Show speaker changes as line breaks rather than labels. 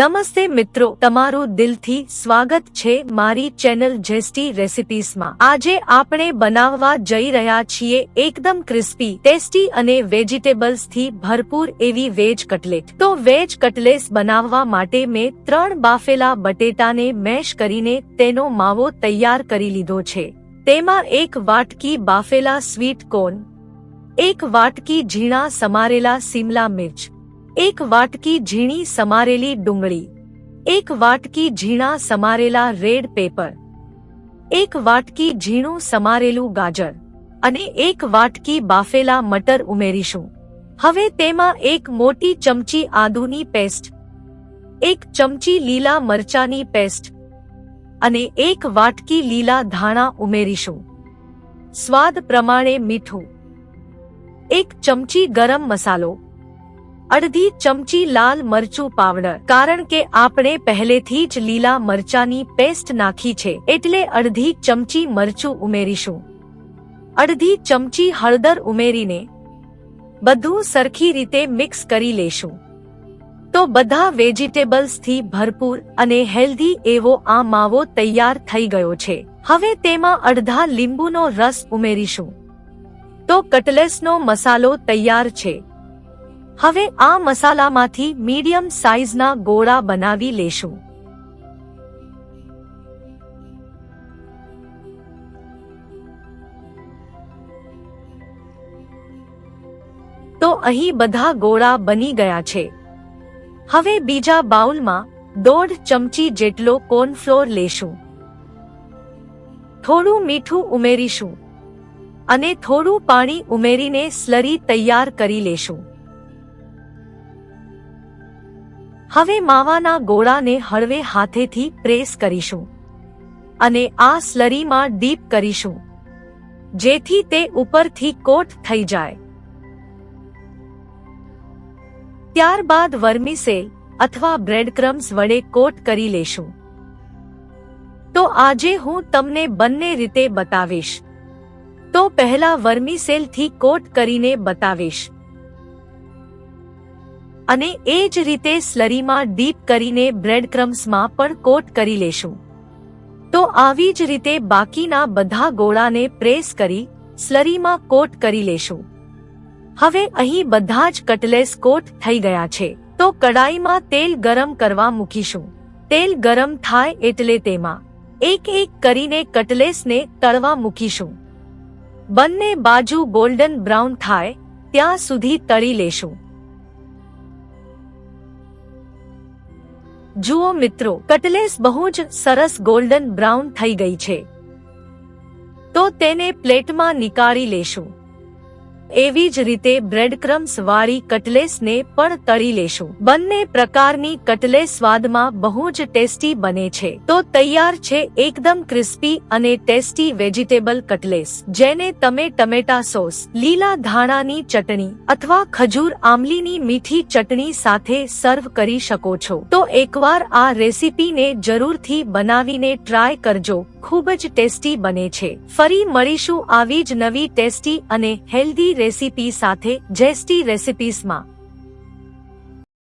નમસ્તે મિત્રો, તમારું દિલથી સ્વાગત છે મારી ચેનલ જેસ્ટી રેસિપીસમાં આજે આપણે બનાવવા જઈ રહ્યા છીએ એકદમ ક્રિસ્પી, ટેસ્ટી અને વેજીટેબલ્સથી ભરપૂર એવી વેજ કટલેટ. તો વેજ કટલેસ બનાવવા માટે મેં ત્રણ બાફેલા બટેટાને મેશ કરીને તેનો માવો તૈયાર કરી લીધો છે. તેમાં એક વાટકી બાફેલા સ્વીટ કોર્ન, એક વાટકી ઝીણા સમારેલા સિમલા મિર્ચ એક વાટકી ઝીણી સમારેલી ડુંગળી, એક વાટકી ઝીણા સમારેલા રેડ પેપર, એક વાટકી ઝીણું સમારેલું ગાજર અને એક વાટકી બાફેલા મટર ઉમેરીશું. હવે તેમાં એક મોટી ચમચી આદુની પેસ્ટ, એક ચમચી લીલા મરચાની પેસ્ટ અને એક વાટકી લીલા ધાણા ઉમેરીશું. સ્વાદ પ્રમાણે મીઠું, એક ચમચી ગરમ મસાલો અડધી ચમચી લાલ મરચું પાવડર. કારણ કે આપણે પહેલેથી જ લીલા મરચાની પેસ્ટ નાખી છે, એટલે અડધી ચમચી મરચું ઉમેરીશું. અડધી ચમચી હળદર ઉમેરીને બધું સરખી રીતે મિક્સ કરી લેશું. તો બધા વેજીટેબલ્સથી ભરપૂર અને હેલ્ધી એવો આ માવો તૈયાર થઈ ગયો છે. હવે તેમાં અડધા લીંબુનો રસ ઉમેરીશું. તો કટલેસનો મસાલો તૈયાર છે. હવે આ મસાલામાંથી મીડિયમ સાઇઝના ગોળા બનાવી લેશું. તો અહીં બધા ગોળા બની ગયા છે. હવે બીજા બાઉલમાં દોઢ ચમચી જેટલો કોર્નફ્લોર લેશું. થોડું મીઠું ઉમેરીશું. અને થોડું પાણી ઉમેરીને સ્લરી તૈયાર કરી લેશું. હવે માવાના ગોળાને હળવે હાથેથી પ્રેસ કરીશું અને આ સ્લરીમાં ડીપ કરીશું, જેથી તે ઉપરથી કોટ થઈ જાય. ત્યારબાદ વર્મિસેલ અથવા બ્રેડક્રમ્સ વડે કોટ કરી લેશું. તો આજે હું તમને બંને રીતે બતાવીશ. તો પહેલા વર્મિસેલથી કોટ કરીને બતાવીશ. અને એ જ રીતે સ્લરીમાં ડીપ કરીને બ્રેડ ક્રમ્સમાં પણ કોટ કરી લેશું. તો આવી જ રીતે બાકીના બધા ગોળાને પ્રેસ કરી સ્લરીમાં કોટ કરી લેશું. હવે અહીં બધા જ કટલેસ કોટ થઈ ગયા છે. તો કડાઈમાં તેલ ગરમ કરવા મૂકીશું. તેલ ગરમ થાય એટલે તેમાં એક એક કરીને કટલેસને તળવા મૂકીશું. બંને બાજુ ગોલ્ડન બ્રાઉન થાય ત્યાં સુધી તળી લેશું. જુઓ મિત્રો, કટલેસ બહુ જ સરસ ગોલ્ડન બ્રાઉન થઈ ગઈ છે. તો તેને પ્લેટમાં નીકાળી લેશું. એવી જ રીતે બ્રેડ ક્રમ્સ વાળી કટલેસને પણ તળી લેશું. બંને પ્રકારની કટલેસ સ્વાદમાં બહુ જ ટેસ્ટી બને છે. તો તૈયાર છે એકદમ ક્રિસ્પી અને ટેસ્ટી વેજીટેબલ કટલેસ, જેને તમે ટમેટા સોસ, લીલા ધાણાની ચટણી અથવા ખજૂર આમલીની મીઠી ચટણી સાથે સર્વ કરી શકો છો. તો એકવાર આ રેસીપીને જરૂરથી બનાવીને ટ્રાય કરજો. ખૂબ જ ટેસ્ટી બને છે. ફરી મળીશું આવી જ નવી ટેસ્ટી અને હેલ્ધી રેસીપી સાથે જેસ્ટી રેસીપીસમાં